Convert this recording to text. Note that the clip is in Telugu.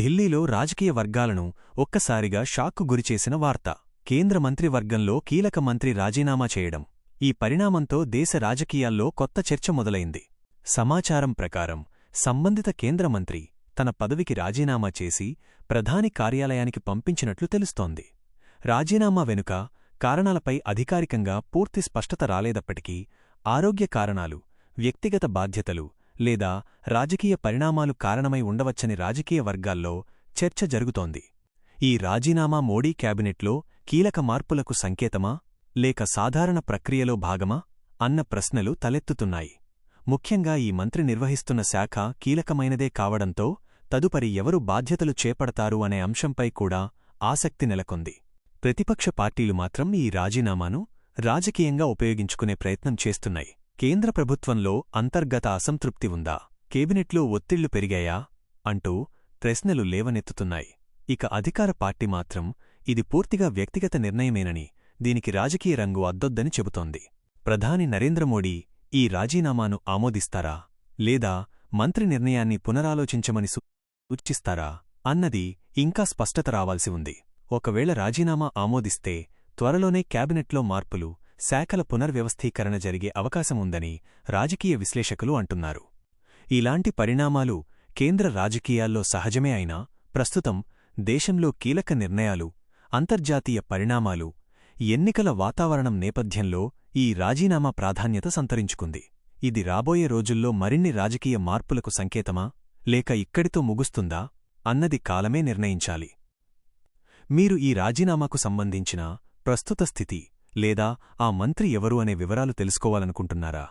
ఢిల్లీలో రాజకీయ వర్గాలను ఒక్కసారిగా షాక్కు గురిచేసిన వార్త. కేంద్ర మంత్రివర్గంలో కీలక మంత్రి రాజీనామా చేయడం. ఈ పరిణామంతో దేశ రాజకీయాల్లో కొత్త చర్చ మొదలైంది. సమాచారం ప్రకారం సంబంధిత కేంద్ర మంత్రి తన పదవికి రాజీనామా చేసి ప్రధాని కార్యాలయానికి పంపించినట్లు తెలుస్తోంది. రాజీనామా వెనుక కారణాలపై అధికారికంగా పూర్తి స్పష్టత రాలేదప్పటికీ ఆరోగ్య కారణాలు వ్యక్తిగత బాధ్యతలు లేదా రాజకీయ పరిణామాలు కారణమై ఉండవచ్చని రాజకీయ వర్గాల్లో చర్చ జరుగుతోంది. ఈ రాజీనామా మోడీ క్యాబినెట్లో కీలక మార్పులకు సంకేతమా లేక సాధారణ ప్రక్రియలో భాగమా అన్న ప్రశ్నలు తలెత్తుతున్నాయి. ముఖ్యంగా ఈ మంత్రి నిర్వహిస్తున్న శాఖ కీలకమైనదే కావడంతో తదుపరి ఎవరు బాధ్యతలు చేపడతారు అనే అంశంపై కూడా ఆసక్తి నెలకొంది. ప్రతిపక్ష పార్టీలు మాత్రం ఈ రాజీనామాను రాజకీయంగా ఉపయోగించుకునే ప్రయత్నం చేస్తున్నాయి. కేంద్ర ప్రభుత్వంలో అంతర్గత అసంతృప్తి ఉందా? కేబినెట్లో ఒత్తిళ్ళు పెరిగాయా? అంటూ ప్రశ్నలు లేవనెత్తుతున్నాయి. ఇక అధికార పార్టీ మాత్రం ఇది పూర్తిగా వ్యక్తిగత నిర్ణయమేనని దీనికి రాజకీయ రంగు అద్దొద్దని చెబుతోంది. ప్రధాని నరేంద్రమోడీ ఈ రాజీనామాను ఆమోదిస్తారా? లేదా మంత్రి నిర్ణయాన్ని పునరాలోచించమని సూచిస్తారా? అన్నది ఇంకా స్పష్టత రావాల్సి ఉంది. ఒకవేళ రాజీనామా ఆమోదిస్తే త్వరలోనే క్యాబినెట్లో మార్పులు శాఖల పునర్వ్యవస్థీకరణ జరిగే అవకాశముందని రాజకీయ విశ్లేషకులు అంటున్నారు. ఇలాంటి పరిణామాలు కేంద్ర రాజకీయాల్లో సహజమే అయినా ప్రస్తుతం దేశంలో కీలక నిర్ణయాలు అంతర్జాతీయ పరిణామాలు ఎన్నికల వాతావరణం నేపథ్యంలో ఈ రాజీనామా ప్రాధాన్యత సంతరించుకుంది. ఇది రాబోయే రోజుల్లో మరిన్ని రాజకీయ మార్పులకు సంకేతమా లేక ఇక్కడితో ముగుస్తుందా అన్నది కాలమే నిర్ణయించాలి. మీరు ఈ రాజీనామాకు సంబంధించిన ప్రస్తుత స్థితి లేదా ఆ మంత్రి ఎవరు అనే వివరాలు తెలుసుకోవాలనుకుంటున్నారా?